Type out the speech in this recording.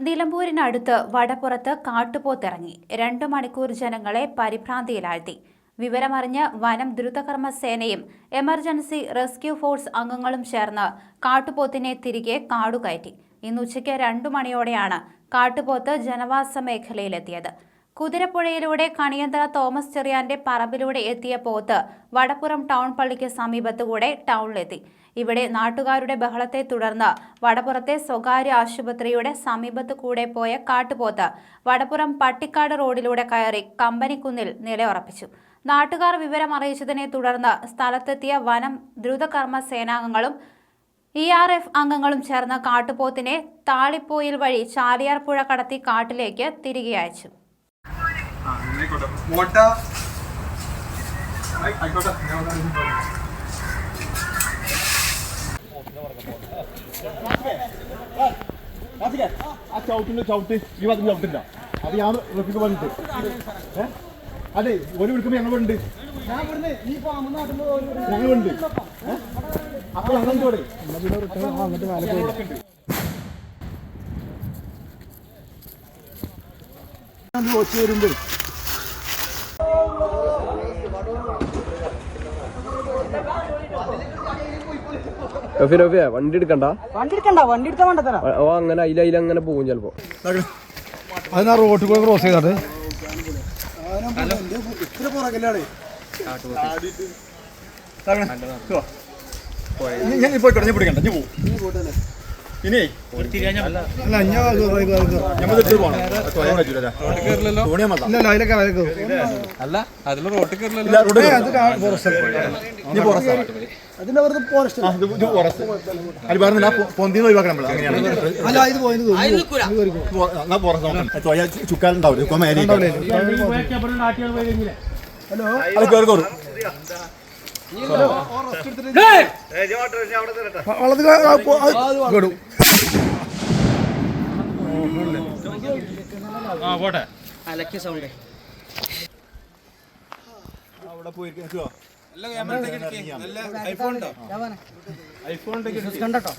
നിലമ്പൂരിനടുത്ത് വടപ്പുറത്ത് കാട്ടുപോത്തിറങ്ങി. രണ്ടു മണിക്കൂർ ജനങ്ങളെ പരിഭ്രാന്തിയിലാഴ്ത്തി. വിവരമറിഞ്ഞ് വനം ദ്രുതകർമ്മ സേനയും എമർജൻസി റെസ്ക്യൂ ഫോഴ്സ് അംഗങ്ങളും ചേർന്ന് കാട്ടുപോത്തിനെ തിരികെ കാടുകയറ്റി. ഇന്ന് ഉച്ചയ്ക്ക് രണ്ടു മണിയോടെയാണ് കാട്ടുപോത്ത് ജനവാസ മേഖലയിലെത്തിയത്. കുതിരപ്പുഴയിലൂടെ കണിയന്തറ തോമസ് ചെറിയാന്റെ പറമ്പിലൂടെ എത്തിയ പോത്ത് വടപ്പുറം ടൗൺ പള്ളിക്ക് സമീപത്തുകൂടെ ടൗണിലെത്തി. ഇവിടെ നാട്ടുകാരുടെ ബഹളത്തെ തുടർന്ന് വടപ്പുറത്തെ സ്വകാര്യ ആശുപത്രിയുടെ സമീപത്തു കൂടെ പോയ കാട്ടുപോത്ത് വടപ്പുറം പട്ടിക്കാട് റോഡിലൂടെ കയറി കമ്പനിക്കുന്നിൽ നിലയുറപ്പിച്ചു. നാട്ടുകാർ വിവരം അറിയിച്ചതിനെ തുടർന്ന് സ്ഥലത്തെത്തിയ വനം ദ്രുതകർമ്മ സേനാംഗങ്ങളും ഇ ആർ എഫ് അംഗങ്ങളും ചേർന്ന് കാട്ടുപോത്തിനെ താളിപ്പോയിൽ വഴി ചാലിയാർ പുഴ കടത്തി കാട്ടിലേക്ക് തിരികെ അയച്ചു. ആയിക്കോട്ടെ. മോട്ട ആയി- ആയിക്കോട്ടെ. ഞാൻ ആ ചവിട്ടിന്റെ ചവിട്ട് ഈ ഭാഗത്ത് ചവിട്ടില്ല. അത് ഞാൻ റഫിക്ക് പറഞ്ഞിട്ട്? അതെ ഒരു വിളിക്കുമ്പോ ഞങ്ങൾ ഉണ്ട്. ഞങ്ങൾ ഉണ്ട്? അപ്പൊ ഞങ്ങൾ എന്തോടെ അങ്ങോട്ട് മേലെ പോയി. ഒച്ച വരുമ്പോ റഫി റഫിയെ വണ്ടി എടുക്കണ്ട വണ്ടി എടുക്കണ്ട വണ്ടി എടുക്കാൻ വേണ്ട തരാം ഓ അങ്ങനെ അയില അയില അങ്ങനെ പോകും ചിലപ്പോ അതിനാ റോഡ് കൂടെ ക്രോസ് ചെയ്തത് ഞാൻ പോയിക്കോട്ടെ ഞാൻ പിടിക്കണ്ട ഞാൻ പോകും ഇനി അല്ല. അല്ല അതിൽ റോട്ടിൽ കയറില്ലല്ലോ? അതിന്റെ വെറുതെ ഫോറസ്റ്റ് പൊന്തിന്ന് ഒഴിവാക്കണം നമ്മൾ അങ്ങനെയാണ്. നോക്കണം. ഐഫോൺ കയറി കയറും ഐഫോൺ പോയി കണ്ടോ?